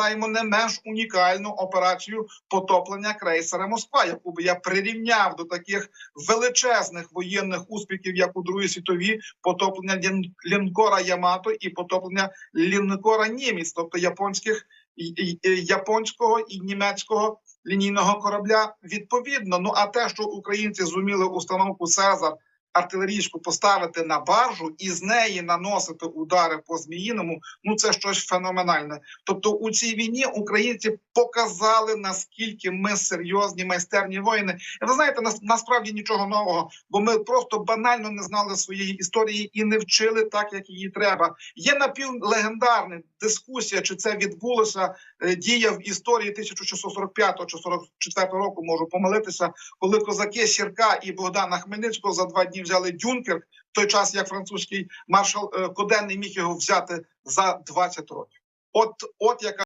Маємо не менш унікальну операцію потоплення крейсера Москва, яку би я прирівняв до таких величезних воєнних успіхів, як у Другій світовій, потоплення лін- лінкора Ямато і потоплення лінкора Німець, тобто японських японського і німецького лінійного корабля відповідно. Ну а те, що українці зуміли установку Цезар артилерійську поставити на баржу і з неї наносити удари по зміїному, ну це щось феноменальне. Тобто, у цій війні українці показали наскільки ми серйозні майстерні воїни. І ви знаєте, нас, насправді нічого нового, бо ми просто банально не знали своєї історії і не вчили так, як її треба. Є напівлегендарна дискусія, чи це відбулося е, дія в історії 1645 чи 44 року. Можу помилитися, коли козаки Сірка і Богдана Хмельницького за два дні взяли Дюнкерк, в той час як французький маршал е, Коден не міг його взяти за 20 років. От, от яка